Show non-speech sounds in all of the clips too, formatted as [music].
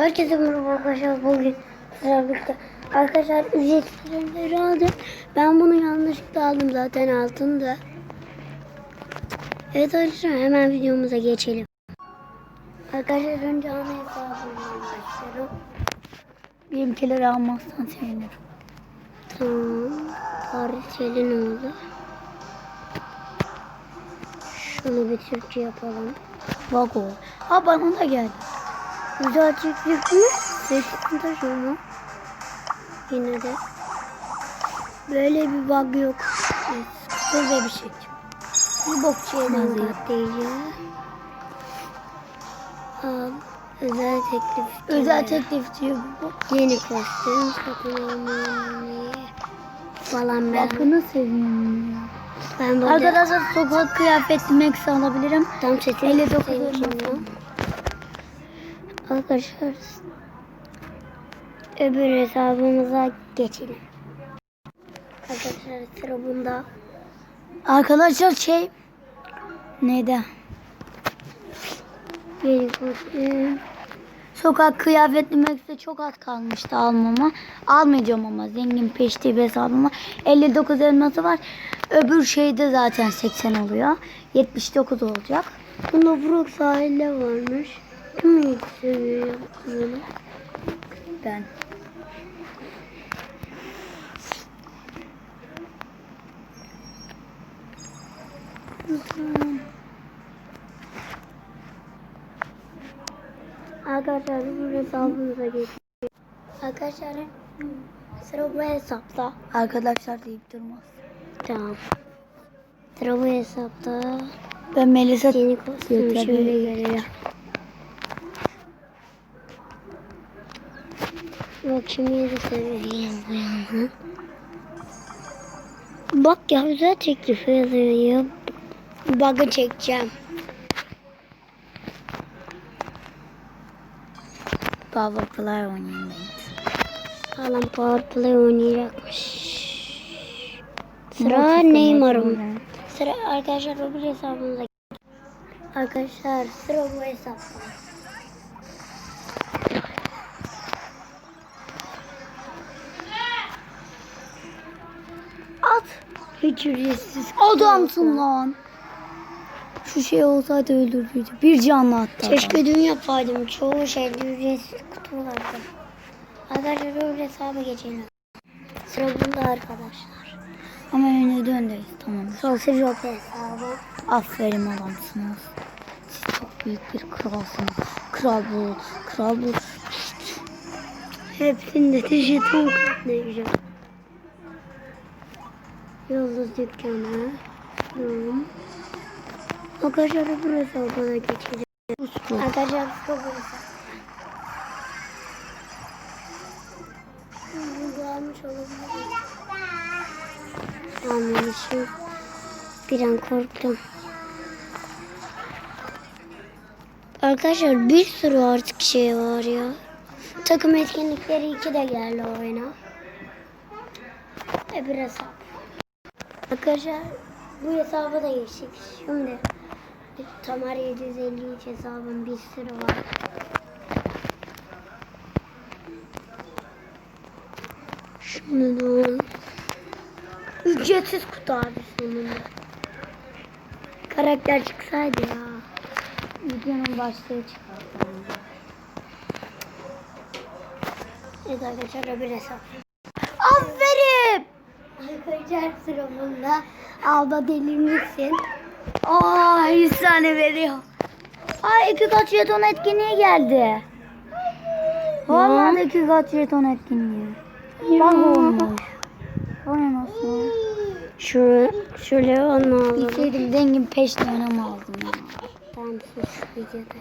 Herkese merhaba arkadaşlar. Bugün sizlerle birlikte arkadaşlar ücretsiz aldım. Ben bunu yanlışlıkla aldım zaten altında. Evet arkadaşlar hemen videomuza geçelim. Arkadaşlar önce ana hesabımdan başlıyorum. Benimkileri almazsan sevinirim. Tamam. Tarihçeli ne oldu? Şunu bir yapalım. Bak o. Ha bana da geldi. Güzel çiftlik mi? Seçtim taşıma. Yine de. Böyle bir bug yok. Evet, böyle bir şey. Bir bok şeyden Nazlı. katlayıcı. Al. Özel teklif. Özel teklif diyor bu. Yeni kostüm. Satın almayı. Falan ben. Bakını seviyorum ya. Ben burada. Arkadaşlar sokak kıyafeti Max alabilirim. Tam seçim. 59 seçim elma. şimdi. Arkadaşlar öbür hesabımıza geçelim. Arkadaşlar sıra bunda. Arkadaşlar şey neydi? Sokak kıyafetli Max'te çok az kalmıştı almama. Almayacağım ama zengin peşte bir hesabıma. 59 elması var. Öbür şeyde zaten 80 oluyor. 79 olacak. Bunda Brook sahilde varmış. Kim seviyor bunu? Ben. Arkadaşlar bu hesabımıza geçelim. Arkadaşlar sıra bu hesapta. Arkadaşlar deyip durmaz. Tamam. Sıra bu hesapta. Ben Melisa Yeni kostüm Yok, şöyle tabii. Geliyor. Bak şimdi yedi seviyeyim bu yana. Bak ya güzel teklif yazıyor ya. Bug'ı çekeceğim. Power Play oynayayım ben. Alan Power Play oynayacakmış. Sıra Neymar'ım. Sıra arkadaşlar öbür hesabımıza. Arkadaşlar sıra bu hesapta. Hiç ücretsiz. Adamsın lan. Şu şey olsaydı öldürdüydü. Bir canlı hatta. Keşke dün yapaydım. Çoğu şeyde ücretsiz kutu vardı. Arkadaşlar öbür hesaba geçelim. Sıra bunda arkadaşlar. Ama de öndeyiz. Tamam. Sosyal yok hesabı. Aferin adamsınız. Siz çok büyük bir kralsınız. Kral bu. Kral bu. Hepsinde de jeton güzel. Yıldız dükkanı. Tamam. Arkadaşlar öbür hesabına geçeceğiz. Arkadaşlar bu hesap. Burada almış olabilirim. Almamışım. Bir an korktum. Arkadaşlar bir sürü artık şey var ya. Takım etkinlikleri 2 de geldi oyuna. Öbür hesap. Arkadaşlar bu hesaba da geçtik. Şimdi Tamar 753 hesabın bir sürü var. Şunu da al. Ücretsiz kutu abi sonunda. Karakter çıksaydı ya. Videonun başlığı çıkartalım. Evet arkadaşlar öbür hesap. Aferin. Arkadaşlar sıra bunda. Alda delirmişsin. Aa 100 tane veriyor. Ay iki kat jeton etkinliği geldi. Vallahi iki kat jeton etkinliği. Bak olmuş. O ne nasıl? Şu, şöyle onu alalım. Bilseydim zengin peşte oynamazdım ya. Sus videoda.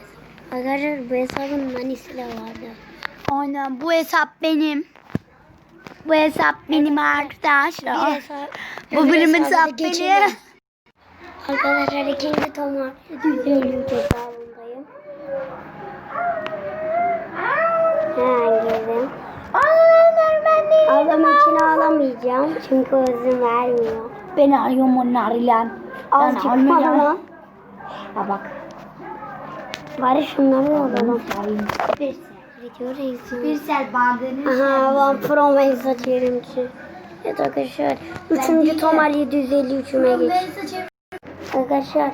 Arkadaşlar bu hesabın manisi de vardı. Aynen bu hesap benim. Bu hesap benim arkadaşlar. hesap. Bu benim hesap benim. Arkadaşlar ikinci Tomar 753 hesabındayım. Hemen girdim. Ağlama için ağlamayacağım çünkü izin vermiyor. Ben arıyorum onlar ile. Azıcık fazla. Ya bak. Bari şunları alalım. Bir Reisi. Birsel bandını. Aha ben Pro Max açıyorum ki. Evet arkadaşlar. Üçüncü Tomal 753'üme geç. Arkadaşlar.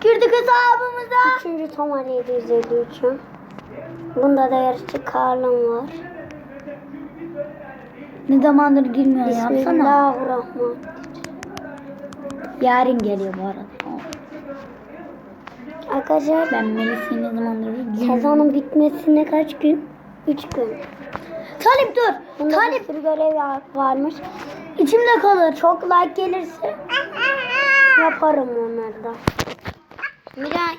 Girdik hesabımıza. Üçüncü Tomal 753'üm. Bunda da yarışçı Karl'ım var. Ne zamandır girmiyor yapsana. Bismillahirrahmanirrahim. Yarın geliyor bu arada. Arkadaşlar Ben Melis'i ne zamandır sezonun bitmesine kaç gün? 3 gün. Talip dur. Bunda Talip bir görev var- varmış. içimde kalır. Çok like gelirse [laughs] yaparım onları da. Miray.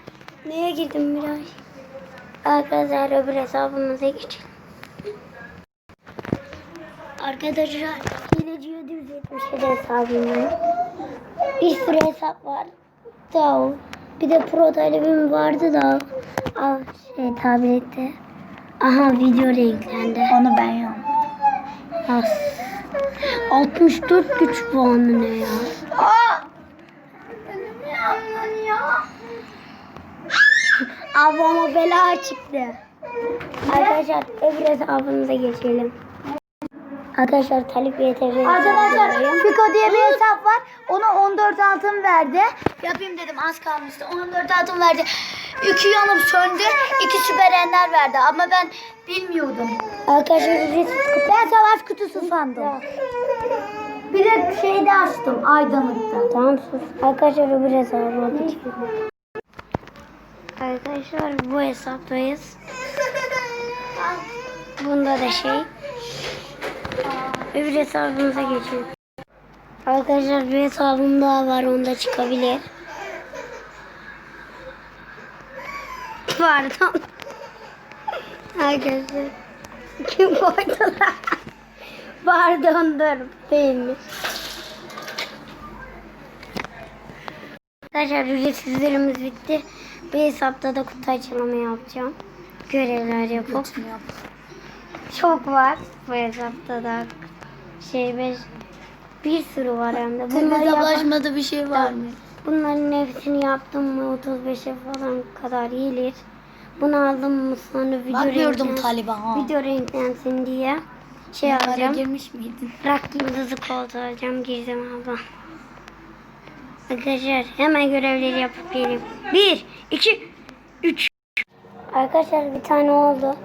Neye girdin Miray? Arkadaşlar öbür hesabımıza geçelim. Arkadaşlar hileci 777 hesabım var. Bir sürü hesap var. Da bir de pro talebim vardı da. Al şey tablette. Aha video renklendi. Onu ben yaptım. As. 64 güç puanı ne ya? Aa! Abama bela çıktı. Arkadaşlar öbür hesabımıza geçelim. Arkadaşlar Talip YTV. Arkadaşlar Fiko diye bir hesap var. Ona 14 altın verdi. Yapayım dedim az kalmıştı. 14 altın verdi. İki yanıp söndü. iki süper ender verdi. Ama ben bilmiyordum. Arkadaşlar kutu. Ben savaş kutusu sandım. Bir de şeyde açtım Aydınlık'ta. Tamam sus. Arkadaşlar hesabıma geçelim. Arkadaşlar bu hesaptayız. Bunda da şey. Öbür hesabımıza geçelim. Arkadaşlar bir hesabım daha var. Onda çıkabilir. [laughs] Pardon. Arkadaşlar. Kim koydular? [laughs] Pardon dur. Değilmiş. Arkadaşlar ücretsizlerimiz bitti. Bir hesapta da kutu açılımı yapacağım. Görevler yapıp. Çok var bu hesapta da. Şey beş, bir sürü var hem de. Bunları yapan- Hesaplaşmada bir şey var mı? Bunların hepsini yaptım mı 35'e falan kadar gelir. Bunu aldım mı sonra video Bakmıyordum renklen- Talib'a ha. Video renklensin diye şey Araya alacağım. girmiş miydin? Rak yıldızı koltuğu alacağım girdim abla. Arkadaşlar hemen görevleri yapıp geleyim. Bir, iki, üç. Arkadaşlar bir tane oldu.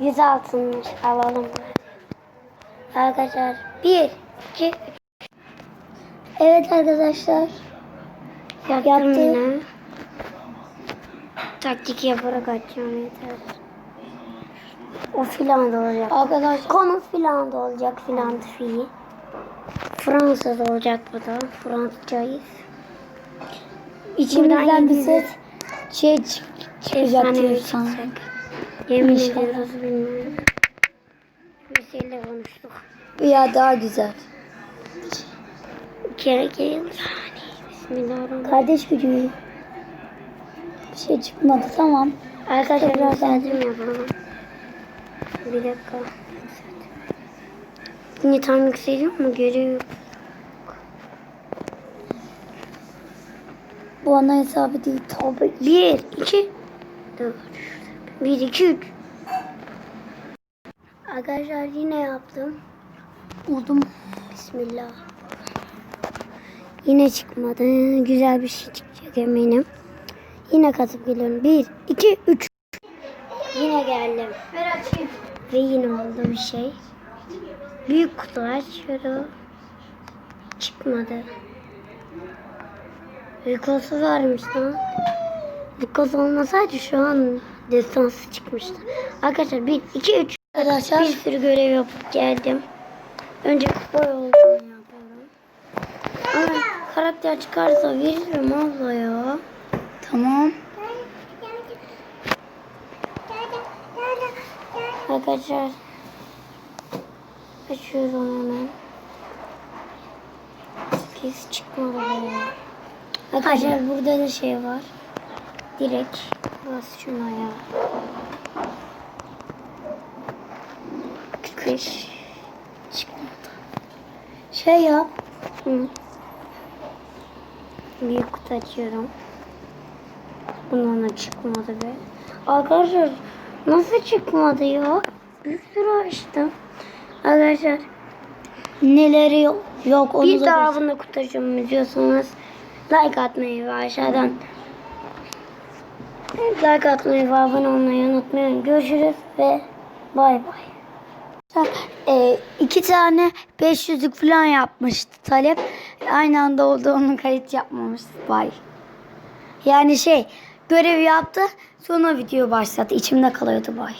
Yüz altınmış alalım. Arkadaşlar bir, iki, üç. Evet arkadaşlar. Yaptım yine. Taktik yaparak açacağım yeter. O filan da olacak. Arkadaşlar Konu filan da olacak filan fiil. Fransız olacak bu da. Fransızcayız. içimizden bir ses şey çık çıkacak Efsane bir çıkacak. Yemin ediyoruz bilmiyorum. Hüseyin'le konuştuk. Ya daha güzel. Kere geldi. Bismillahirrahmanirrahim. Kardeş gücü. Bir şey çıkmadı tamam. Arkadaşlar yükseltim yapalım. Bir dakika. Yine tam yükseliyor mu? Görüyor. Bu ana hesabı değil tabi. Bir, iki, dört. Bir, iki, üç. Arkadaşlar yine yaptım. Oldum. Bismillah. Yine çıkmadı. Güzel bir şey çıkacak eminim. Yine katıp geliyorum. Bir, iki, üç. Yine geldim. Ver açayım. Ve yine oldu bir şey. Büyük kutu açıyorum. Çıkmadı. Büyük olsa varmış lan. Büyük olsa olmasaydı şu an destansı çıkmıştı. Arkadaşlar bir, iki, üç. Arkadaşlar Bir sürü görev yapıp geldim. Önce kupa yolculuğunu yapıyorum. Ama karakter çıkarsa veririm abla ya. tamam. Arkadaşlar açıyorum hemen. Sekiz çıkmadı be. Arkadaşlar burada da şey var. Direkt bas şuna ya. 45 çıkmadı. Şey yap. Hı. Büyük kutu açıyorum. Bundan da çıkmadı be. Arkadaşlar Nasıl çıkmadı ya? Bir sürü açtım. Arkadaşlar Neleri yok, yok onu bir da daha bunu kurtaracağım diyorsanız like atmayı ve aşağıdan like atmayı ve abone olmayı unutmayın. Görüşürüz ve bay bay. E, iki tane 500'lük falan yapmıştı talep. Aynı anda olduğunu kayıt yapmamıştı. Bay. Yani şey görev yaptı sonra video başlattı. İçimde kalıyordu bay.